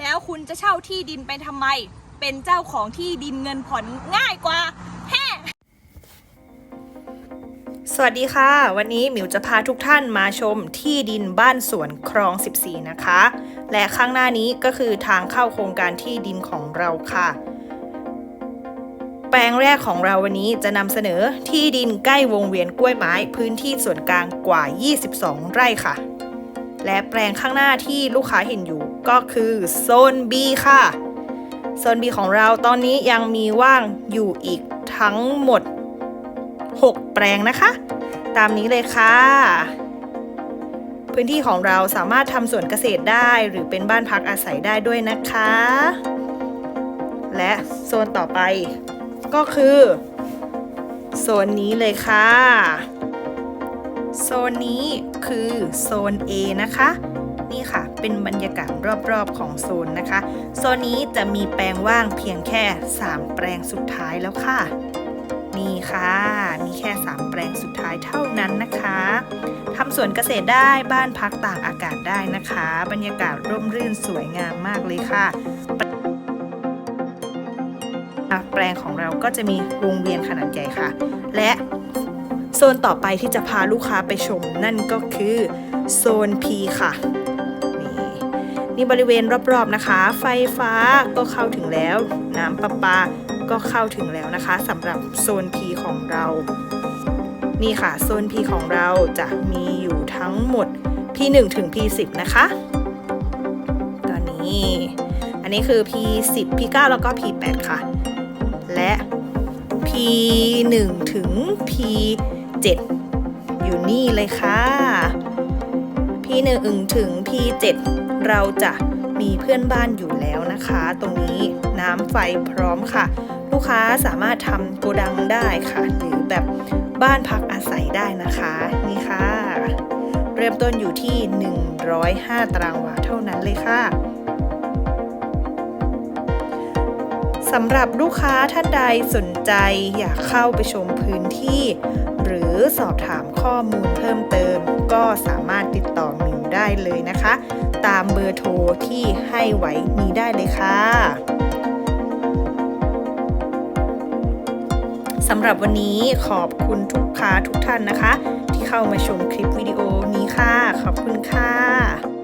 แล้วคุณจะเช่าที่ดินไปทำไม เป็นเจ้าของที่ดินเงินผ่อนง่ายกว่าแฮ่สวัสดีค่ะ วันนี้หมิวจะพาทุกท่านมาชมที่ดินบ้านสวนคลอง 14 นะคะ และข้างหน้านี้ก็คือทางเข้าโครงการที่ดินของเราค่ะ แปลงแรกของเราวันนี้จะนำเสนอที่ดินใกล้วงเวียนกล้วยไม้พื้นที่ส่วนกลางกว่า 22 ไร่ค่ะ และแปลงข้างหน้าที่ลูกค้าเห็นอยู่ ก็คือโซน B ค่ะ โซน B ของเราตอนนี้ยังมีว่างอยู่อีกทั้งหมด 6 แปลงนะคะ ตามนี้เลยค่ะ พื้นที่ของเราสามารถทำสวนเกษตรได้หรือเป็นบ้านพักอาศัยได้ด้วยนะคะ และโซนต่อไปก็คือโซนนี้เลยค่ะ โซนนี้คือโซน A นะคะ นี่ค่ะ เป็นบรรยากาศรอบๆของโซนนะคะ โซนนี้จะมีแปลงว่างเพียงแค่ 3 แปลงสุดท้ายแล้วค่ะ นี่ค่ะ มีแค่ 3 แปลงสุดท้ายเท่านั้นนะคะทำสวนเกษตรได้บ้านพักตากอากาศได้นะคะ บรรยากาศร่มรื่นสวยงามมากเลยค่ะแปลงของเราก็จะมีวงเวียนขนาดใหญ่ค่ะ และโซนต่อไปที่จะพาลูกค้าไปชมนั่นก็คือโซน P ค่ะ นี่บริเวณรอบๆนะคะ ไฟฟ้าก็เข้าถึงแล้ว น้ำประปาก็เข้าถึงแล้วนะคะสำหรับโซน P ของเรา นี่ค่ะโซน P ของเราจะมีอยู่ทั้งหมด P1 ถึง P10 นะคะ ตอนนี้ อันนี้คือ P10 P9 แล้วก็ P8 ค่ะ และ P1 ถึง P7 อยู่นี่เลยค่ะ P1 ถึง P7 เราจะมีเพื่อนบ้านอยู่แล้วนะคะ ตรงนี้น้ำไฟพร้อมค่ะ ลูกค้าสามารถทำโกดังได้ค่ะ หรือแบบบ้านพักอาศัยได้นะคะนี่ค่ะ เริ่มต้นอยู่ที่ 105 ตารางวาเท่านั้นเลยค่ะสำหรับลูกค้าท่านใดสนใจอยากเข้าไปชมพื้นที่ หรือสอบถามข้อมูลเพิ่มเติม ก็สามารถติดต่อมิวได้เลยนะคะ ตามเบอร์โทรที่ให้ไว้นี้ได้เลยค่ะสำหรับวันนี้ขอบคุณทุกค้าทุกท่านนะคะ ที่เข้ามาชมคลิปวิดีโอนี้ค่ะ ขอบคุณค่ะ